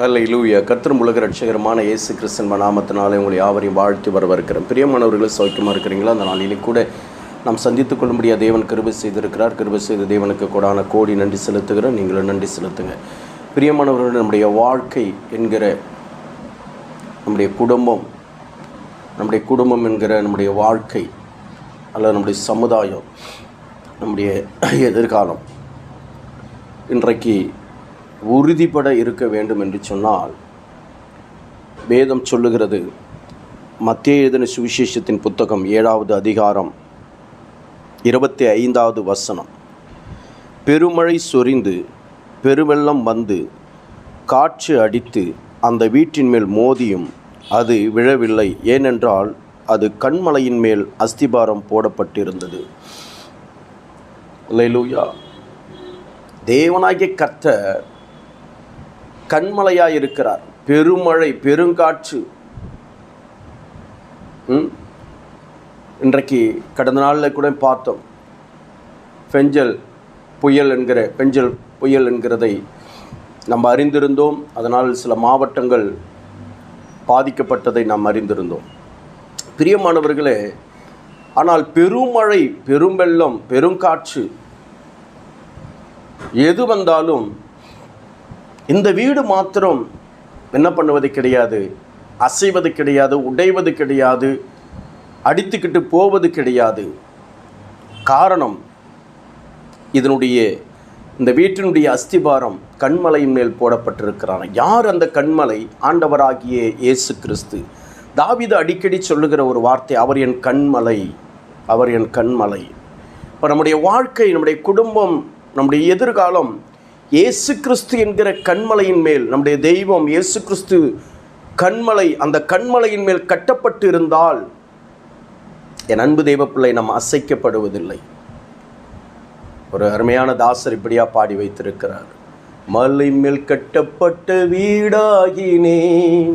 ஹலை லூயா கத்திரம் உலக ரட்சகரமான இயேசு கிறிஸ்தன் நாமத்தினாலே உங்களை யாவரையும் வாழ்த்தி வரவிருக்கிறேன் பிரியமானவர்களும் சௌக்கியமாக இருக்கிறீங்களா? அந்த நாளிலே கூட நாம் சந்தித்துக் கொள்ளும்படியா தேவன் கிருபை செய்திருக்கிறார். கிருபை செய்த தேவனுக்கு கூடான கோடி நன்றி செலுத்துகிறோம் நீங்களும் நன்றி செலுத்துங்க. பிரியமானவர்கள் நம்முடைய வாழ்க்கை என்கிற நம்முடைய குடும்பம் நம்முடைய குடும்பம் என்கிற நம்முடைய வாழ்க்கை அல்லது நம்முடைய சமுதாயம் நம்முடைய எதிர்காலம் இன்றைக்கு உறுதிப்பட இருக்க வேண்டும் என்று சொன்னால் வேதம் சொல்லுகிறது மத்திய எழுதின சுவிசேஷத்தின் புத்தகம் ஏழாவது அதிகாரம் இருபத்தி ஐந்தாவது வசனம். பெருமழை சொரிந்து பெருவெள்ளம் வந்து காற்று அடித்து அந்த வீட்டின் மேல் மோதியும் அது விழவில்லை. ஏனென்றால் அது கண்மலையின் மேல் அஸ்திபாரம் போடப்பட்டிருந்தது. அல்லேலூயா. தேவனாகிய கர்த்தர் கண்மலையாக இருக்கிறார் பெருமழை பெருங்காற்று. இன்றைக்கு கடந்த நாளில் கூட பார்த்தோம். பெஞ்சல் புயல் என்கிற பெஞ்சல் புயல் என்கிறதை நம்ம அறிந்திருந்தோம். அதனால் சில மாவட்டங்கள் பாதிக்கப்பட்டதை நாம் அறிந்திருந்தோம். பிரியமானவர்களே ஆனால் பெருமழை பெரும்பெள்ளம் பெருங்காற்று எது வந்தாலும் இந்த வீடு மாத்திரம் என்ன பண்ணுவது கிடையாது? அசைவது கிடையாது உடைவது கிடையாது அடித்துக்கிட்டு போவது கிடையாது. காரணம் இதனுடைய இந்த வீட்டினுடைய அஸ்திபாரம் கண்மலையின் மேல் போடப்பட்டிருக்கிறான். யார் அந்த கண்மலை? ஆண்டவராகிய இயேசு கிறிஸ்து. தாவித அடிக்கடி சொல்லுகிற ஒரு வார்த்தை அவர் என் கண்மலை அவர் என் கண்மலை. இப்போ நம்முடைய வாழ்க்கை நம்முடைய குடும்பம் நம்முடைய எதிர்காலம் இயேசு கிறிஸ்து என்கிற கண்மலையின் மேல் நம்முடைய தெய்வம் இயேசு கிறிஸ்து கண்மலை அந்த கண்மலையின் மேல் கட்டப்பட்டு இருந்தால் என் அன்பு தெய்வ பிள்ளை நாம் அசைக்கப்படுவதில்லை. ஒரு அருமையான தாசர் இப்படியா பாடி வைத்திருக்கிறார். மலை மேல் கட்டப்பட்ட வீடாகினேன்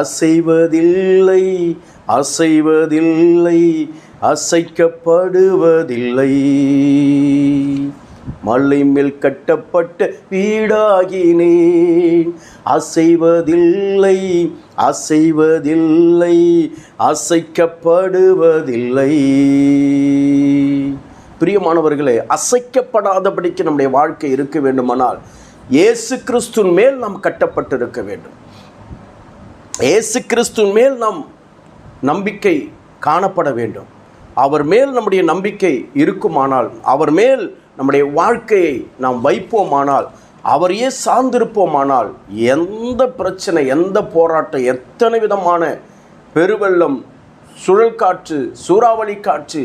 அசைவதில்லை அசைவதில்லை அசைக்கப்படுவதில்லை. மலை மேல் கட்டப்பட்ட வீடாகினேன். அசைவதில்லை அசைவதில்லை அசைக்கப்படுவதில்லை. பிரியமானவர்களே அசைக்கப்படாதபடிக்கு நம்முடைய வாழ்க்கை இருக்க வேண்டுமானால் இயேசு கிறிஸ்துவின் மேல் நாம் கட்டப்பட்டிருக்க வேண்டும். இயேசு கிறிஸ்துவின் மேல் நாம் நம்பிக்கை காணப்பட வேண்டும். அவர் மேல் நம்முடைய நம்பிக்கை இருக்குமானால் அவர் மேல் நம்முடைய வாழ்க்கையை நாம் வைப்போமானால் அவரையே சார்ந்திருப்போமானால் எந்த பிரச்சனை எந்த போராட்டம் எத்தனை விதமான பெருவெள்ளம் சுழல் காற்று சூறாவளி காற்று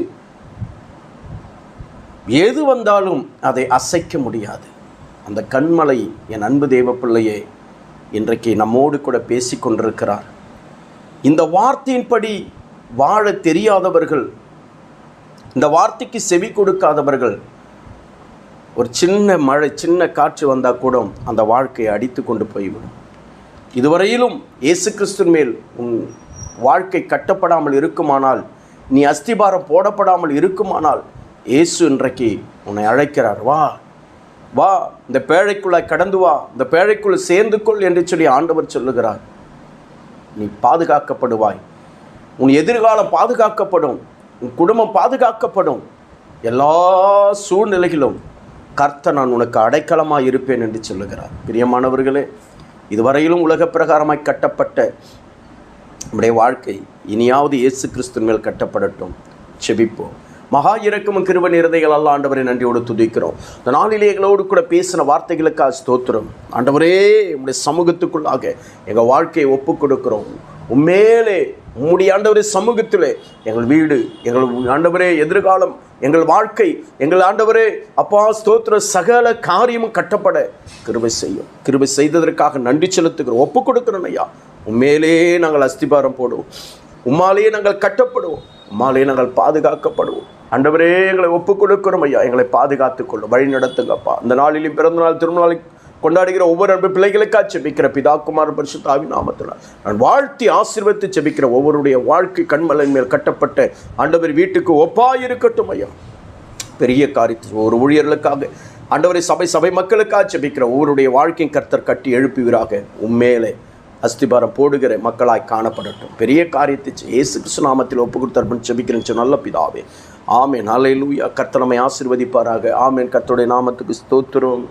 எது வந்தாலும் அதை அசைக்க முடியாது. அந்த கண்மலை என் அன்பு தேவ பிள்ளையே இன்றைக்கு நம்மோடு கூட பேசி கொண்டிருக்கிறார். இந்த வார்த்தையின்படி வாழ தெரியாதவர்கள் இந்த வார்த்தைக்கு செவி கொடுக்காதவர்கள் ஒரு சின்ன மழை சின்ன காற்று வந்தால் கூட அந்த வாழ்க்கையை அடித்து கொண்டு போய்விடும். இதுவரையிலும் இயேசு கிறிஸ்துவின் மேல் உன் வாழ்க்கை கட்டப்படாமல் இருக்குமானால் நீ அஸ்திபாரம் போடப்படாமல் இருக்குமானால் இயேசு இன்றைக்கு உன்னை அழைக்கிறார். வா வா இந்த பேழைக்குள்ளாய் கடந்து வா இந்த பேழைக்குள் சேர்ந்து கொள் என்று சொல்லி ஆண்டவர் சொல்லுகிறார். நீ பாதுகாக்கப்படுவாய். உன் எதிர்காலம் பாதுகாக்கப்படும். உன் குடும்பம் பாதுகாக்கப்படும். எல்லா சூழ்நிலைகளும் கர்த்த நான் உனக்கு அடைக்கலமாக இருப்பேன் என்று சொல்லுகிறார். பிரியமானவர்களே இதுவரையிலும் உலக பிரகாரமாய் கட்டப்பட்ட நம்முடைய வாழ்க்கை இனியாவது இயேசு கிறிஸ்துவின் மேல் கட்டப்படட்டும். செபிப்போம். மகா இறக்கமும் கிருப நிறதைகள் அல்ல ஆண்டவரை நன்றியோடு துதிக்கிறோம். இந்த நாளிலே எங்களோடு கூட பேசின வார்த்தைகளுக்காக ஸ்தோத்திரம். ஆண்டவரே உங்களுடைய சமூகத்துக்குள்ளாக எங்கள் வாழ்க்கையை ஒப்புக் கொடுக்கிறோம் உண்மையிலே உம்முடைய ஆண்டவரே சமூகத்திலே எங்கள் வீடு எங்கள் ஆண்டவரே எதிர்காலம் எங்கள் வாழ்க்கை எங்கள் ஆண்டவரே அப்பா ஸ்தோத்திர சகல காரியமும் கட்டப்பட கிருபை செய்யும். கிருபை செய்ததற்காக நன்றி செலுத்துகிறோம். ஒப்பு கொடுக்கிறோம் ஐயா. உண்மையிலே நாங்கள் அஸ்திபாரம் போடுவோம். உம்மாலேயே நாங்கள் கட்டப்படுவோம். உம்மாலேயே நாங்கள் பாதுகாக்கப்படுவோம். ஆண்டவரே எங்களை ஒப்பு கொடுக்கிறோம் ஐயா. எங்களை பாதுகாத்துக் கொள்ளும். வழி நடத்துங்கப்பா இந்த நாளிலும் பிறந்த நாள் திருநாளை கொண்டாடுகிற ஒவ்வொரு அன்பு பிள்ளைகளுக்காக செபிக்கிற பிதாக்குமார் பரிசுத்தாவி நாமத்தில். நான் வாழ்த்தி ஆசீர்வத்து செபிக்கிற ஒவ்வொருடைய வாழ்க்கை கண்மலின் மேல் கட்டப்பட்ட ஆண்டவர் வீட்டுக்கு ஒப்பாயிருக்கட்டும் ஐயா. பெரிய காரியத்தை ஒரு ஊழியர்களுக்காக ஆண்டவரை சபை சபை மக்களுக்காக செபிக்கிற ஒவ்வொருடைய வாழ்க்கையும் கர்த்தர் கட்டி எழுப்புவீராக. உண்மையிலே அஸ்திபாரம் போடுகிற மக்களாய் காணப்படட்டும். பெரிய காரியத்தை செய். இயேசு கிறிஸ்து நாமத்தில் ஒப்பு கொடுத்தார்பன் ஜெபிக்கிறேன் நல்ல பிதாவே. ஆமேன். அலையிலூயா கர்த்தனமை ஆசிர்வதிப்பாராக. ஆமேன். கர்த்தருடைய நாமத்துக்கு ஸ்தோத்திரம்.